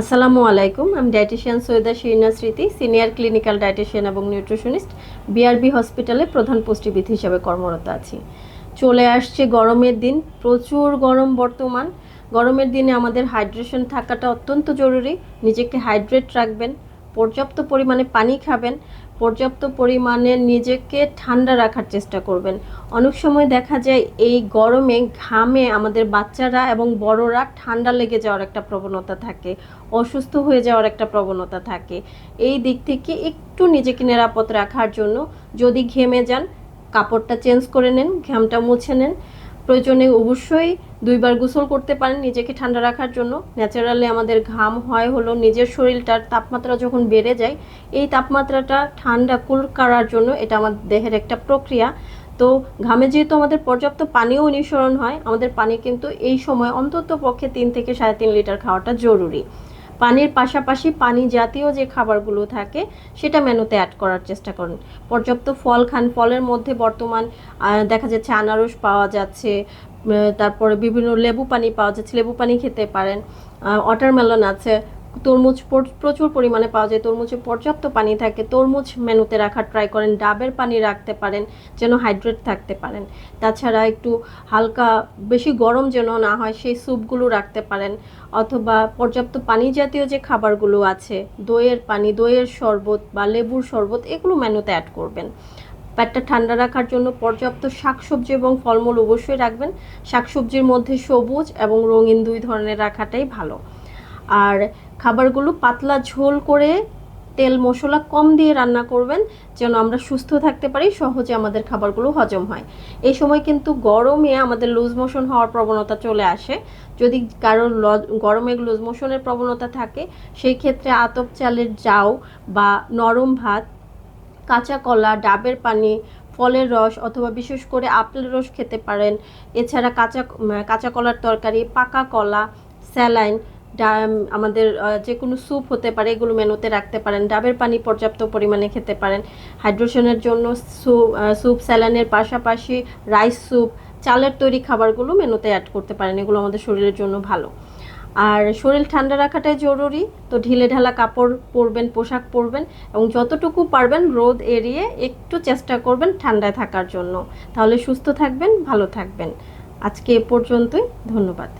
আসসালামু আলাইকুম, আমি dietitian Syeda Shirina Smriti, senior clinical dietitian এবং নিউট্রিশনিস্ট বিআরবি হসপিটালে প্রধান পুষ্টিবিদ হিসাবে কর্মরত আছি। চলে আসছে গরমের দিন, প্রচুর গরম বর্তমান। গরমের দিনে আমাদের হাইড্রেশন থাকাটা অত্যন্ত জরুরি, নিজেকে হাইড্রেট রাখবেন পর্যাপ্ত পরিমাণে পানি খাবেন, পর্যাপ্ত পরিমাণে নিজেকে ঠান্ডা রাখার চেষ্টা করবেন। অনেক সময় দেখা যায় এই গরমে ঘামে আমাদের বাচ্চারা এবং বড়রা ঠান্ডা লেগে যাওয়ার একটা প্রবণতা থাকে, অসুস্থ হয়ে যাওয়ার একটা প্রবণতা থাকে। এই দিক থেকে একটু নিজেকে নিরাপদ রাখার জন্য যদি ঘেমে যান, কাপড়টা চেঞ্জ করে নেন, ঘামটা মুছে নেন প্রয়োজনে অবশ্যই দুইবার গোসল করতে পারেন নিজেকে ঠান্ডা রাখার জন্য। ন্যাচারালি আমাদের ঘাম হয় হলো নিজের শরীরটার তাপমাত্রা যখন বেড়ে যায়, এই তাপমাত্রাটা ঠান্ডা কুল করার জন্য এটা আমাদের দেহের একটা প্রক্রিয়া। তো ঘামে যেহেতু আমাদের পর্যাপ্ত পানিও নিঃসরণ হয়, আমাদের পানি কিন্তু এই সময় অন্তত পক্ষে তিন থেকে সাড়ে তিন লিটার খাওয়াটা জরুরি। পানির পাশাপাশি পানি জাতীয় যে খাবারগুলো থাকে, সেটা মেনুতে অ্যাড করার চেষ্টা করুন। পর্যাপ্ত ফল খান, ফলের মধ্যে বর্তমান দেখা যাচ্ছে আনারস পাওয়া যাচ্ছে তারপরে বিভিন্ন লেবু পানি পাওয়া যাচ্ছে, লেবু পানি খেতে পারেন ওয়াটারমেলন আছে তরমুজ প্রচুর পরিমাণে পাওয়া যায়। তরমুজে পর্যাপ্ত পানি থাকে। তরমুজ মেনুতে রাখার ট্রাই করেন। ডাবের পানি রাখতে পারেন, যেন হাইড্রেট থাকতে পারেন। তাছাড়া একটু হালকা, বেশি গরম যেন না হয়, সেই স্যুপগুলো রাখতে পারেন। অথবা পর্যাপ্ত পানি জাতীয় যে খাবারগুলো আছে, দইয়ের পানি, দইয়ের শরবত বা লেবুর শরবত, এগুলো মেনুতে অ্যাড করবেন। পেটটা ঠান্ডা রাখার জন্য পর্যাপ্ত শাকসবজি এবং ফলমূল অবশ্যই রাখবেন। শাকসবজির মধ্যে সবুজ এবং রঙিন দুই ধরনের রাখাটাই ভালো। আর খাবারগুলো পাতলা ঝোল করে তেল মশলা কম দিয়ে রান্না করবেন, যেন আমরা সুস্থ থাকতে পারি, সহজে আমাদের খাবারগুলো হজম হয়। এই সময় কিন্তু গরমে আমাদের লুজ মোশন হওয়ার প্রবণতা চলে আসে। যদি কারোর গরমে লুজ মোশনের প্রবণতা থাকে, সেই ক্ষেত্রে আতপ চালের জাউ বা নরম ভাত, কাঁচা কলা, ডাবের পানি, ফলের রস অথবা বিশেষ করে আপেলের রস খেতে পারেন। এছাড়া কাঁচা কাঁচা কলার তরকারি, পাকা কলা, স্যালাইন আমাদের যে কোনো স্যুপ হতে পারে, এগুলো মেনুতে রাখতে পারেন। ডাবের পানি পর্যাপ্ত পরিমাণে খেতে পারেন। হাইড্রেশনের জন্য স্যুপ স্যালাইনের পাশাপাশি রাইস স্যুপ, চালের তৈরি খাবারগুলো মেনুতে অ্যাড করতে পারেন। এগুলো আমাদের শরীরের জন্য ভালো। আর শরীর ঠান্ডা রাখাটাই জরুরি। তো ঢিলে ঢালা কাপড় পরবেন, পোশাক পরবেন এবং যতটুকু পারবেন রোদ এড়িয়ে একটু চেষ্টা করবেন ঠান্ডায় থাকার জন্য। তাহলে সুস্থ থাকবেন, ভালো থাকবেন। আজকে এ পর্যন্তই। ধন্যবাদ।